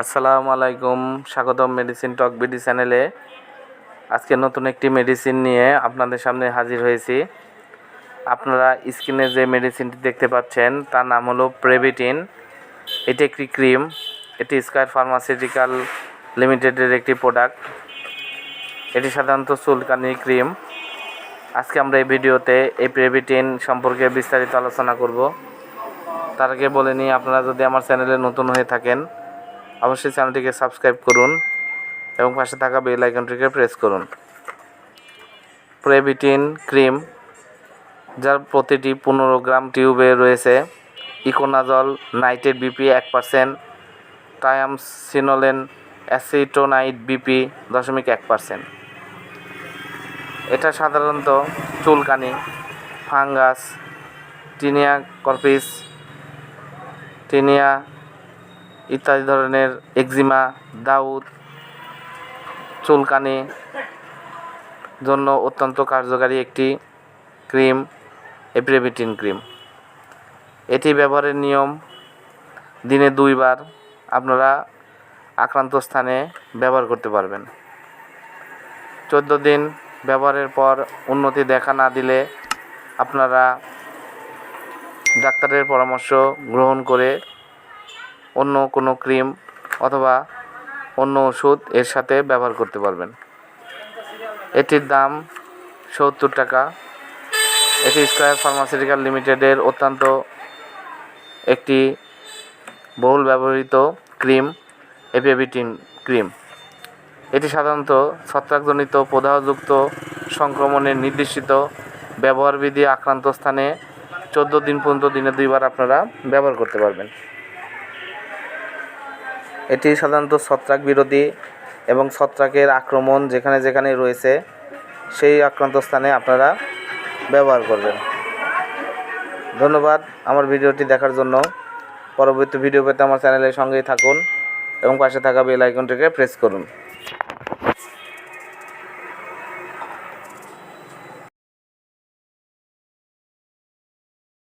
আসসালামু আলাইকুম, স্বাগতম মেডিসিন টক বিডি চ্যানেলে আজকে নতুন একটি মেডিসিন নিয়ে আপনাদের সামনে হাজির হয়েছি। আপনারা স্ক্রিনে যে মেডিসিনটি দেখতে পাচ্ছেন, তার নাম হলো প্রেবিটিন এটি একটি ক্রিম এটি স্কয়ার ফার্মাসিউটিক্যাল লিমিটেডের একটি প্রোডাক্ট এটি সাধারণত চুলকানি ক্রিম আজকে আমরা এই ভিডিওতে এই প্রেবিটিন সম্পর্কে বিস্তারিত আলোচনা করব। তার আগে বলে নিই, আপনারা যদি আমার চ্যানেলে নতুন হয়ে থাকেন অবশ্যই চ্যানেলটিকে সাবস্ক্রাইব করুন এবং পাশে থাকা বেল আইকনটিকে প্রেস করুন। প্রেবিটিন ক্রিম যার প্রতিটি পনেরো গ্রাম টিউবে রয়েছে ইকোনাজল নাইটেড বিপি এক পার্সেন্ট টায়ামসিনোলেন অ্যাসিটোনাইট বিপি দশমিক এক পার্সেন্ট এটা সাধারণত চুলকানি, ফাঙ্গাস, টিনিয়া কর্পিস, টিনিয়া ইত্যাদি ধরনের এক্সিমা দাউদ, চুলকানি জন্য অত্যন্ত কার্যকারী একটি ক্রিম, এপ্রেবিটিন ক্রিম। এটি ব্যবহারের নিয়ম, দিনে দুইবার আপনারা আক্রান্ত স্থানে ব্যবহার করতে পারবেন। চোদ্দ দিন ব্যবহারের পর উন্নতি দেখা না দিলে আপনারা ডাক্তারের পরামর্শ গ্রহণ করে অন্য কোনো ক্রিম অথবা অন্য ওষুধ এর সাথে ব্যবহার করতে পারবেন। এটির দাম সত্তর টাকা। এটি স্কয়ার ফার্মাসিউটিক্যাল লিমিটেডের অত্যন্ত একটি বহুল ব্যবহৃত ক্রিম এপিএবিটিন ক্রিম। এটি সাধারণত ছত্রাকজনিত প্রদাহযুক্ত সংক্রমণের নির্দেশিত ব্যবহারবিধি আক্রান্ত স্থানে চোদ্দ দিন পর্যন্ত দিনে দুইবার আপনারা ব্যবহার করতে পারবেন। এটি সাধারণত ছত্রাক বিরোধী এবং ছত্রাকের আক্রমণ যেখানে যেখানে রয়েছে, সেই আক্রান্ত স্থানে আপনারা ব্যবহার করবেন। ধন্যবাদ আমার ভিডিওটি দেখার জন্য। পরবর্তী ভিডিও পেতে আমার চ্যানেলের সঙ্গেই থাকুন এবং পাশে থাকা বেল আইকনটিকে প্রেস করুন।